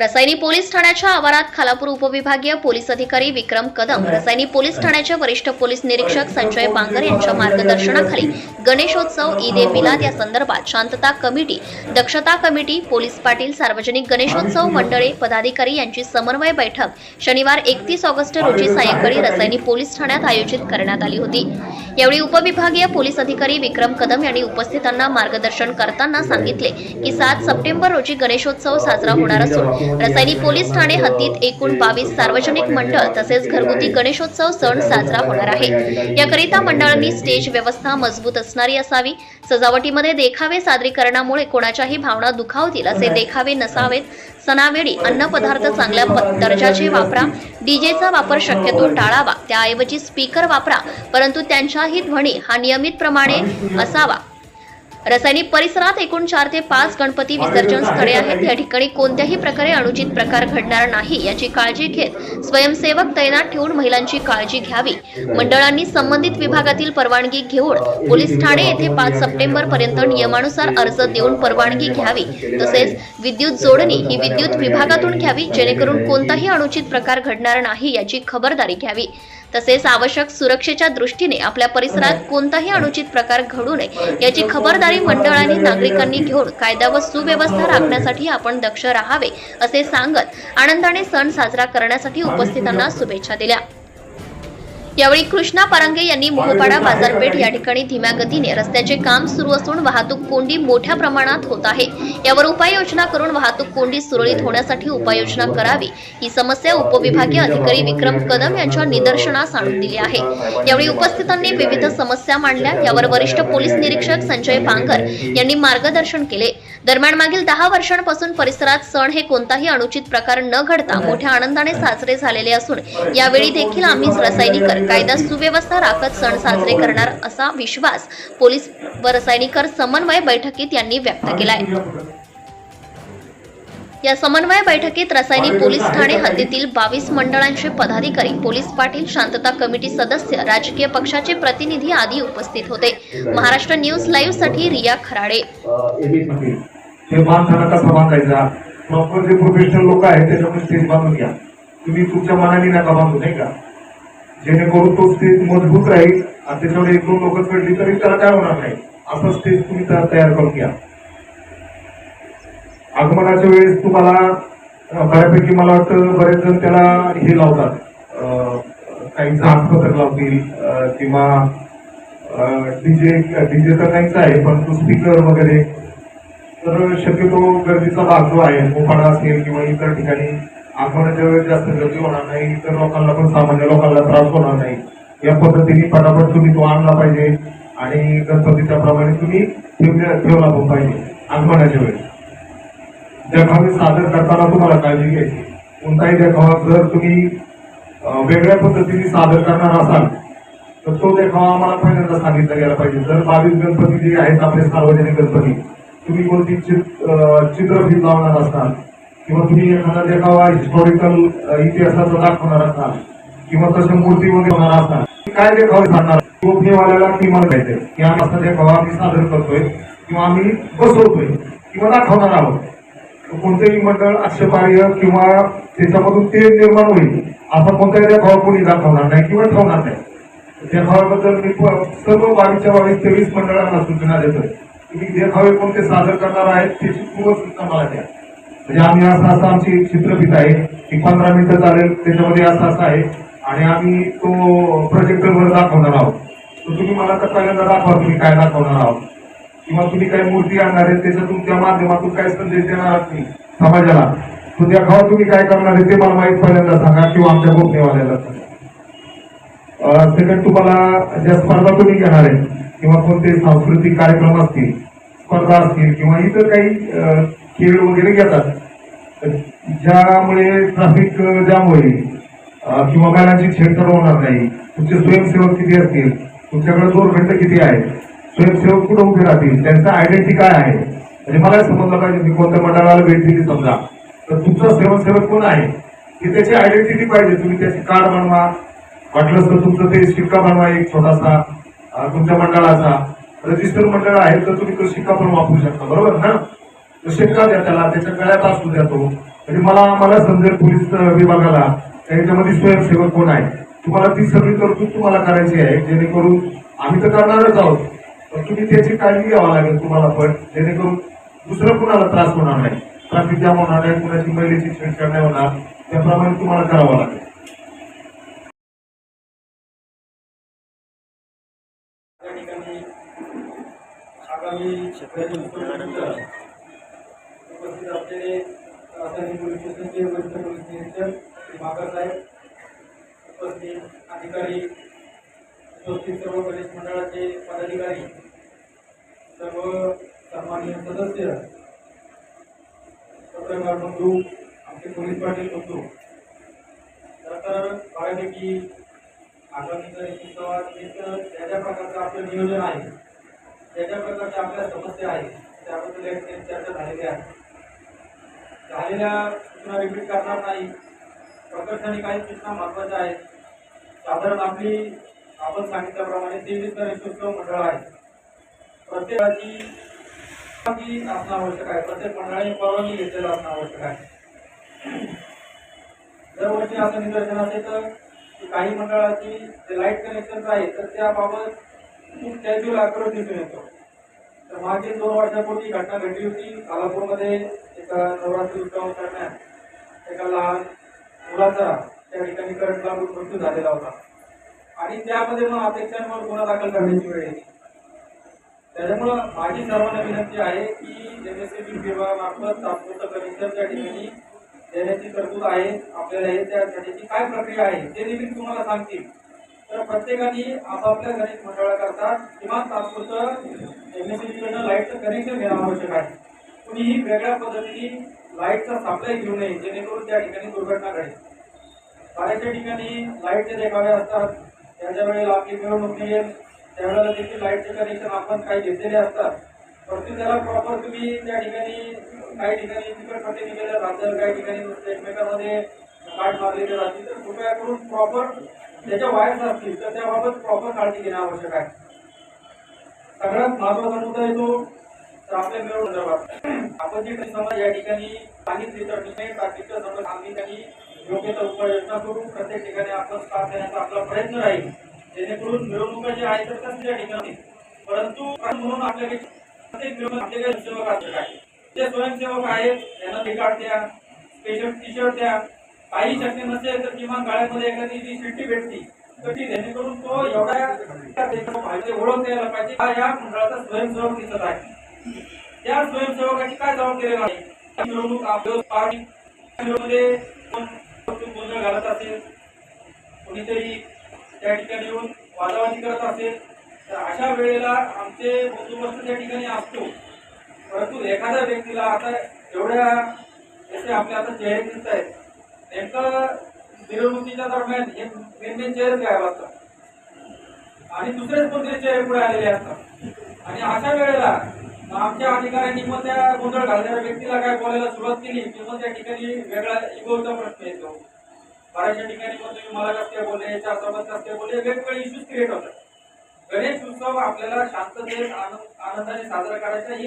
Rasayani police ठाण्याच्या आवारात खालापूर उपविभागीय पोलीस अधिकारी विक्रम कदम रसायनी पोलीस ठाण्याचे वरिष्ठ पोलीस निरीक्षक संजय बांगर यांच्या मार्गदर्शनाखाली गणेशोत्सव ईद ए मिलाद या संदर्भात शांतता कमिटी दक्षता कमिटी पोलीस पाटील सार्वजनिक गणेशोत्सव मंडळे पदाधिकारी यांची समन्वय बैठक शनिवार एकतीस ऑगस्ट रोजी सायंकाळी रसायनी पोलीस ठाण्यात आयोजित करण्यात आली होती. यावेळी उपविभागीय पोलीस अधिकारी विक्रम कदम यांनी उपस्थितांना मार्गदर्शन करताना सांगितले की सात सप्टेंबर रोजी गणेशोत्सव साजरा होणार असून रसायनी पोलीस ठाणे हद्दीत एकूण बावीस सार्वजनिक मंडळ तसेच घरगुती गणेशोत्सव सण साजरा होणार आहे. याकरिता मंडळांनी स्टेज व्यवस्था मजबूत असणारी असावी. सजावटीमध्ये देखावे सादरीकरणामुळे कोणाच्याही भावना दुखावतील असे देखावे नसावेत. सणावेळी अन्नपदार्थ चांगल्या दर्जाचे वापरा. डीजेचा वापर शक्यतो टाळावा. त्याऐवजी स्पीकर वापरा. परंतु त्यांच्याही ध्वनी हा नियमितप्रमाणे असावा. रसायनिक परिसरात एकूण चार ते पाच गणपती विसर्जन स्थळे आहेत. या ठिकाणी कोणत्याही प्रकारे अनुचित प्रकार घडणार नाही याची काळजी घेत स्वयंसेवक तैनात ठेवून महिलांची काळजी घ्यावी. मंडळांनी संबंधित विभागातील परवानगी घेऊन पोलीस ठाणे येथे पाच सप्टेंबर पर्यंत नियमानुसार अर्ज देऊन परवानगी घ्यावी. तसेच विद्युत जोडणी ही विद्युत विभागातून घ्यावी जेणेकरून कोणताही अनुचित प्रकार घडणार नाही याची खबरदारी घ्यावी. तसेच आवश्यक सुरक्षेच्या दृष्टीने आपल्या परिसरात कोणताही अनुचित प्रकार घडू नये याची खबरदारी मंडळांनी नागरिकांनी घेऊन कायदा व सुव्यवस्था राखण्यासाठी आपण दक्ष राहावे असे सांगत आनंदाने सण साजरा करण्यासाठी उपस्थितांना शुभेच्छा दिल्या. यावेळी कृष्णा पारंगे यांनी मोहपाडा बाजारपेठ या ठिकाणी धीम्या गतीने रस्त्याचे काम सुरू असून वाहतूक कोंडी मोठ्या प्रमाणात होत आहे. यावर उपाययोजना करून वाहतूक कोंडी सुरळीत होण्यासाठी उपाययोजना करावी ही समस्या उपविभागीय अधिकारी विक्रम कदम यांच्या निदर्शनास आणून दिली आहे. यावेळी उपस्थितांनी विविध समस्या मांडल्या. यावर वरिष्ठ पोलीस निरीक्षक संजय पांगर यांनी मार्गदर्शन केले. दरम्यान मागील दहा वर्षांपासून परिसरात सण हे कोणताही अनुचित प्रकार न घडता मोठ्या आनंदाने साजरे झालेले असून यावेळी देखील आम्ही रसायनिकर कायदा सुव्यवस्था राखत सण साजरे करणार असा विश्वास पोलीस व रसायनिकर समन्वय बैठकीत यांनी व्यक्त केलाय. या समन्वय बैठकीत रसायनी पोलीस ठाणे हद्दीतील बावीस मंडळांचे पदाधिकारी पोलीस पाटील शांतता कमिटी सदस्य राजकीय पक्षाचे प्रतिनिधी आदी उपस्थित होते. महाराष्ट्र न्यूज लाईव्हसाठी रिया खराडे. प्रॉपर जे प्रोफेशनल लोक आहेत त्याच्यामध्ये स्टेज बांधून घ्या. तुम्ही तुमच्या मनाने नका बांधू नाही का? जेणेकरून तो स्टेज मजबूत राहील आणि त्याच्यावर एक दोन लोक चढली तरी त्याला काय होणार नाही. असं स्टेज तुम्ही तया- तयार करून घ्या. आगमनाच्या वेळेस तुम्हाला बऱ्यापैकी मला वाटतं बरेच जण त्याला हे लावतात. काही झाक पथक लावतील किंवा डीजे डीजे तर नाहीच आहे पण तो स्पीकर वगैरे. तर शक्यतो गर्दीचा भाग जो आहे मोपाडा असेल किंवा इतर ठिकाणी आगमनाच्या वेळेस जास्त गर्दी होणार नाही इतर लोकांना पण सामान्य लोकांना त्रास होणार नाही. या पद्धतीने पटापट तुम्ही तो आणला पाहिजे आणि गणपतीच्या प्रमाणे तुम्ही ठेवला पण पाहिजे आगमनाच्या वेळेस. देखावे सादर करताना तुम्हाला काळजी घ्यायची कोणताही देखावा जर तुम्ही वेगळ्या पद्धतीने सादर करणार असाल तर तो देखावा आम्हाला पहिल्यांदा सांगितला गेला पाहिजे. जर बावीस गणपती जे आहेत आपले सार्वजनिक गणपती तुम्ही कोणती चित- चित्रफित लावणार असाल किंवा तुम्ही एखादा देखावा हिस्टॉरिकल इतिहासाचा दाखवणार असाल किंवा तशा मूर्ती वगैरे होणार असाल काय देखावे सांगणार? गोपनीवाल्याला किमान द्यायचे की आम्ही असा देखावा आम्ही सादर करतोय किंवा आम्ही बसवतोय किंवा दाखवणार आहोत. कोणतेही मंडळ आक्षेपार्ह किंवा त्याच्यामधून ते निर्माण होईल असा कोणताही देखावा कोणी दाखवणार नाही किंवा ठेवणार नाही. देखाव्याबद्दल मी सर्व बावीसच्या बावीस तेवीस मंडळांना सूचना देतोय. तुम्ही देखावे कोणते सादर करणार आहेत त्याची पूर्ण सूचना मला द्या. म्हणजे आम्ही असं असं आमची चित्रफित आहे की पंधरा मिनिटं चालेल त्याच्यामध्ये असं असं आहे आणि आम्ही तो प्रोजेक्टरवर दाखवणार आहोत. तर तुम्ही मला तर पहिल्यांदा दाखवा तुम्ही काय दाखवणार आहोत. किंवा तुम्ही काही मूर्ती आणणार आहे त्याच्यातून तुमच्या माध्यमातून काय संदेश देणार नाही समाजाला. तुझ्या देखावा तुम्ही काय करणार आहे ते मला माहीत पहिल्यांदा सांगा किंवा आमच्या गोपनीयवाल्याला सांगा. सेकंड तुम्हाला ज्या स्पर्धा तुम्ही घेणार आहे किंवा कोणते सांस्कृतिक कार्यक्रम असतील स्पर्धा असतील किंवा इतर काही खेळ वगैरे घेतात ज्यामुळे ट्रॅफिक जाम होईल किंवा गाण्याची छेडछाड होणार नाही तुमचे स्वयंसेवक किती असतील तुमच्याकडे जोरखंड किती स्वयंसेवक कुठं उभे राहतील? त्यांचा आयडेंटिटी काय आहे? म्हणजे मला समजलं पाहिजे. मी कोणत्या मंडळाला भेट दिली समजा? तर तुमचा स्वयंसेवक कोण आहे? की त्याची आयडेंटिटी पाहिजे. तुम्ही त्याची कार्ड बनवा. वाटलंच तर तुमचं ते शिक्का बनवा एक छोटासा तुमच्या मंडळाचा. रजिस्टर मंडळ आहे तर तुम्ही तो शिक्का पण वापरू शकता. बरोबर ना? तो शिक्का द्या त्याला. त्याच्या गळ्यात असू द्या तो. म्हणजे मला मला समजेल पोलीस विभागाला त्याच्यामध्ये स्वयंसेवक कोण आहे? तुम्हाला ती सगळी तरतूद तुम्हाला करायची आहे. जेणेकरून आम्ही तर करणारच आहोत. पण तुम्ही त्याची काळजी घ्यावा लागेल तुम्हाला पण जेणेकरून दुसरं कुणाला त्रास होणार नाही. ट्राफिक जाम होणार नाही कुणाची महिलेची छेडछाड नाही होणार त्याप्रमाणे तुम्हाला करावं लागेल. आगामी उपस्थित असलेले रासायनिक पोलीस स्टेशनचे वरिष्ठ पोलीस निरीक्षक श्री उपस्थित अधिकारी उपस्थित सर्व गणेश मंडळाचे पदाधिकारी सर्व सन्मान्य सदस्य पत्रकार बंधू आमचे पोलीस पाटील बंधू तर बऱ्यापैकी आगामी जर एकविसावा ज्या ज्या प्रकारचं आपलं नियोजन आहे ज्या ज्या प्रकारच्या आपल्या समस्या आहेत त्याबद्दल एक चर्चा झालेली आहे. झालेल्या सूचना रिपीट करणार नाही. प्रकर्षाने काही सूचना महत्त्वाच्या आहेत. साधारण आपली आपण सांगितल्याप्रमाणे तेवीस गणेशोत्सव मंडळ आहे. प्रत्येकाची परवानगी असणं आवश्यक आहे. प्रत्येक मंडळाने परवानगी घेतलेलं असणं आवश्यक आहे. दरवर्षी असं निदर्शन असेल तर की काही मंडळाची जे लाइट कनेक्शन आहे तर त्याबाबत खूप कॅज्युअल आक्रोश दिसून येतो. तर मागील दोन वर्षापूर्वी घटना घडली होती. कालापूरमध्ये एका नवरात्री उत्सव दरम्यान एका लहान मुलाचा त्या ठिकाणी करंट लागून मृत्यू झालेला होता. आणि त्यामध्ये मग अध्यक्षांवर गुन्हा दाखल करण्याची वेळ येते. त्याच्यामुळं माझी सर्वांना विनंती आहे की एमएससीबी विभागामार्फत तात्पुरतं कमिशन त्या ठिकाणी देण्याची तरतूद आहे. आपल्याला हे त्या त्याची काय प्रक्रिया आहे ते देखील तुम्हाला सांगतील. तर प्रत्येकाने आपापल्या गणेश मंडळाकरता किमान तात्पुरतं एमएससीबीकडनं लाईटचं कनेक्शन घेणं आवश्यक आहे. कुणीही वेगळ्या पद्धतीने लाईटचा सप्लाय घेऊ नये जेणेकरून त्या ठिकाणी दुर्घटना घडेल. शाळेच्या ठिकाणी लाईटचे देखावे असतात त्याच्या वेळेला आपली मिळवणूक येईल त्यावेळेला देखील लाईटचे कनेक्शन आपण काही घेतलेले असतात. परंतु त्याला प्रॉपर तुम्ही त्या ठिकाणी काही ठिकाणी तिकडपट्टी निघेल्या राहतात काही ठिकाणी एकमेकांमध्ये काट मारलेले राहतील. तर कृपया करून प्रॉपर त्याच्या वायर्स असतील तर त्याबाबत प्रॉपर काळजी घेणं आवश्यक आहे. सगळ्यात महत्त्वाचा मुद्दा येतो तर आपल्या मिळवून आपण जे काही समाज या ठिकाणी सांगितले तर निश्चित ताकदीच्या समज आम्ही त्यांनी योग्य त्या उपाययोजना करून प्रत्येक ठिकाणी आपण स्थान देण्याचा आपला प्रयत्न राहील. जेणेकरून मिरवणुका जे आहेत तर त्या त्या ठिकाणी परंतु म्हणून आपल्याकडे प्रत्येक मिरवणूक आपले काही स्वयंसेवक असतात जे स्वयंसेवक आहेत त्यांना ते द्या स्पेशल टी शर्ट द्या. काही शक्य नसेल तर किमान गाळ्यामध्ये एखादी जी शिट्टी भेटती तर ती जेणेकरून तो एवढ्या ओळख द्यायला पाहिजे. हा या मंडळाचा स्वयंसेवक दिसत आहे. त्या स्वयंसेवकाची काय जबाबदारी आहे मिरवणूक आपलं पार्टी मध्ये गोंधळ घालत असेल कुणीतरी त्या ठिकाणी येऊन वादावादी करत असेल तर अशा वेळेला आमचे बंदोबस्त त्या ठिकाणी असतो. परंतु एखाद्या व्यक्तीला आता एवढ्या जसे आपले आता चेहरे दिसत आहेत. नेमकं मिरवणुकीच्या दरम्यान हे मेन चेहरे गायब असतात. आणि दुसरेच कोणते चेहरे पुढे आलेले असतात. आणि अशा वेळेला आमच्या अधिकाऱ्यांनी मग त्या गोंधळ घालणाऱ्या व्यक्तीला काय बोलायला सुरुवात केली की मग त्या ठिकाणी वेगळा इगोचा प्रश्न येतो. बऱ्याचशा ठिकाणी मग तुम्ही मला कसं काय बोलले चार सोबत कसं काय बोलले वेगवेगळे इश्यूज क्रिएट होतात. गणेश उत्सव आपल्याला शांततेत आनंद आनंदाने साजरा करायचा ही